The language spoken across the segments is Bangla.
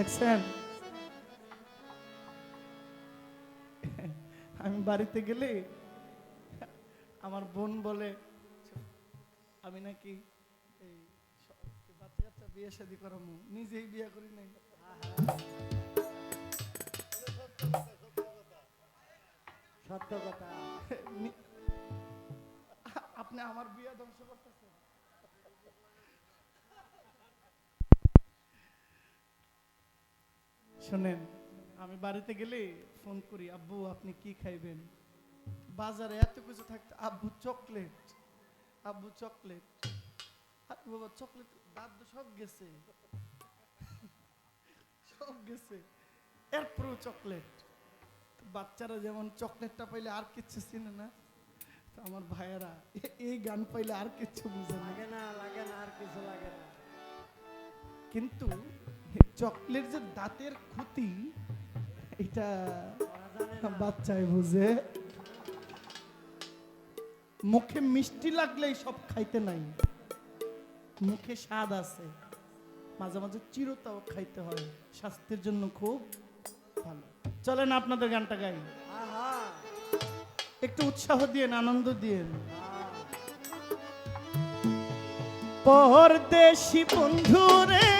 দেখছেন? আমি বাড়িতে গেলে আমার বোন বলে, আমি নাকি নিজেই বিয়ে করি নাই। সত্য কথা। আপনি আমার বিয়ে ধ্বংস করতেছেন। শোনেন আমি বাড়িতে গেলে ফোন করি আব্বু আপনি কি খাইবেন? বাজারে এত কিছু থাকতে আব্বু চকলেট। আব্বু চকলেট। আব্বু বাবা চকলেট দাঁত সব গেছে। সব গেছে। এরপরেও চকলেট। বাচ্চারা যেমন চকলেটটা পাইলে আর কিচ্ছু চিনে না তো আমার ভাইয়েরা এই গান পাইলে আর কিচ্ছু বুঝে লাগে না লাগে না আর কিছু লাগে না। কিন্তু চকলেট যে দাঁতের ক্ষতি এটা বাচ্চায় বুঝে। মুখে মিষ্টি লাগলেই সব খাইতে নাই। মুখে স্বাদ আছে মাঝে মাঝে চিরতাও খাইতে হয়। স্বাস্থ্যের জন্য খুব ভালো। চলেন আপনাদের গানটা গাই। একটু উৎসাহ দিয়েন আনন্দ দিয়েন। পরদেশি বন্ধু রে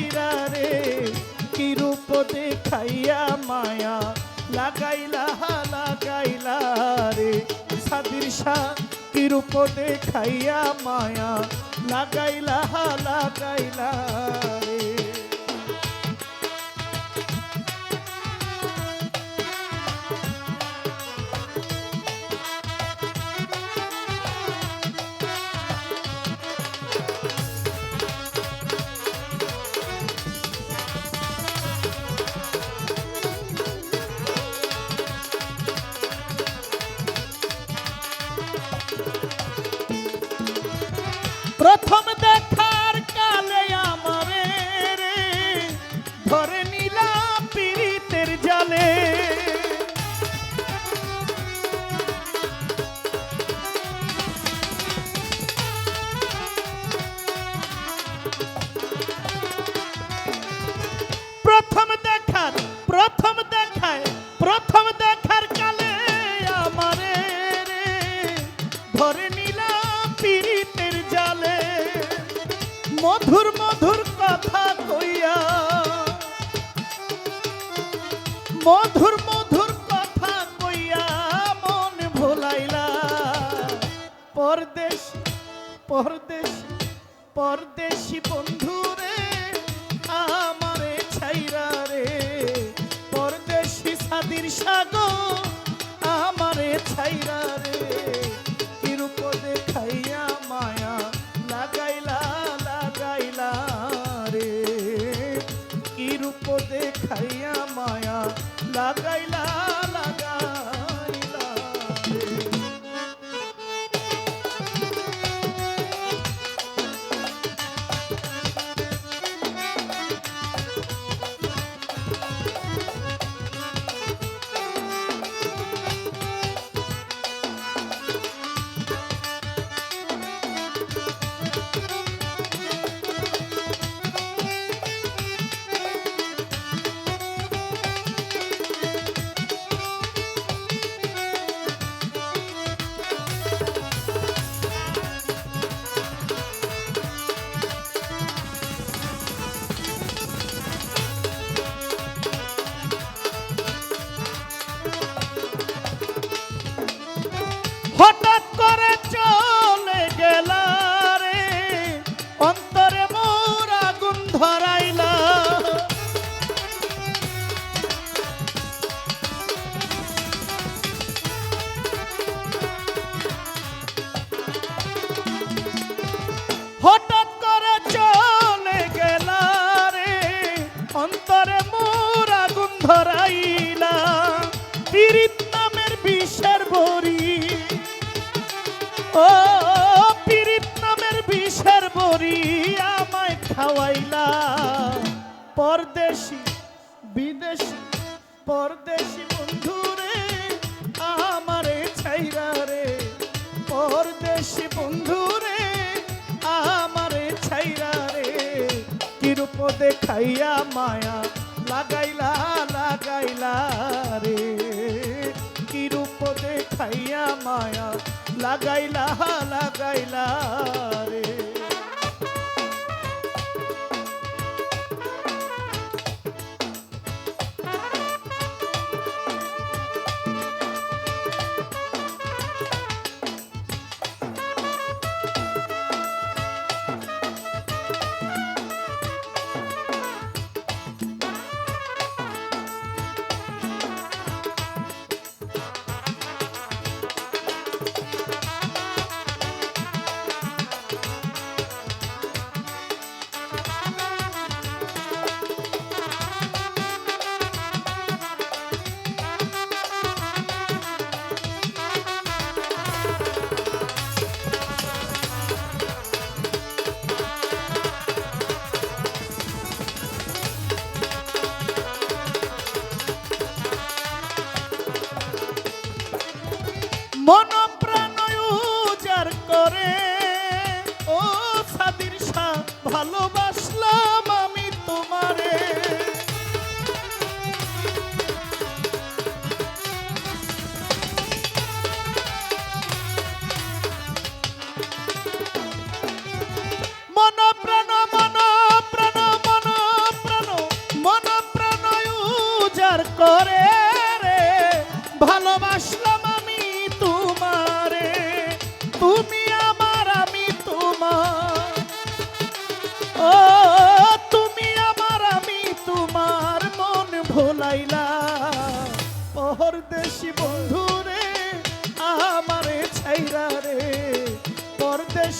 আমারে রে, কি রূপ দেখাইয়া মায়া লাগাইলা লাগাইলা রে। সাদির শাহ কি রূপ দেখাইয়া মায়া লাগাইলা লাগাইলা পরদেশি বন্ধু রে আমারে ছাইরা রে। পরদেশি সাদির সাগর আমারে ছাইরা ও পীড়িত নামের বিষের বড়ি আমায় খাওয়াইলা। পরদেশি, বিদেশি, পরদেশি বন্ধুরে, আমারে ছাইরা রে। পরদেশি বন্ধুরে, আমারে ছাইরা রে। কিরূপ দেখাইয়া মায়া লাগাইলা লাগাইলা রে। কিরূপ দেখাইয়া মায়া লাগাইলা লাগাইলা রে।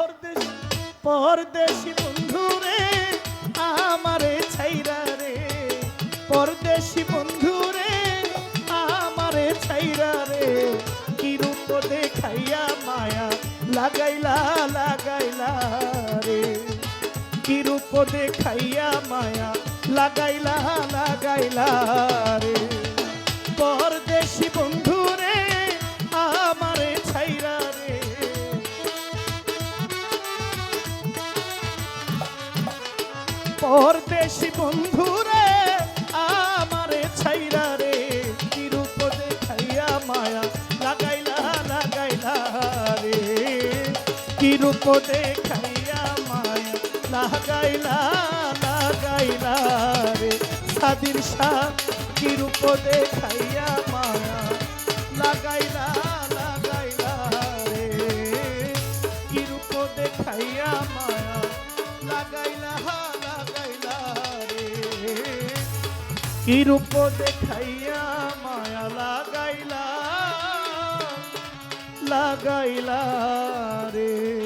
পরদেশ, পরদেশি বন্ধুরে আমারে ছাইরা রে। পরদেশি বন্ধুরে আমারে ছাইরা রে। কি দেখাইয়া মায়া লাগাইলা লাগাইলা রে। কি দেখাইয়া মায়া লাগাইলা লাগাইলা রে। পরদেশি বন্ধুরে আমারে পরদেশি বন্ধুরে আমারে ছাইরা রে কি রূপ দেখাইয়া মায়া লাগাইলা লাগাইলা রে। কিরূপ দেখাইয়া মায়া লাগাইলা লাগাইলা রে। সাদির শাহ কিরূপ দেখাইয়া কি রূপ দেখাইয়া মায়া লাগাইলা লাগাইলা রে?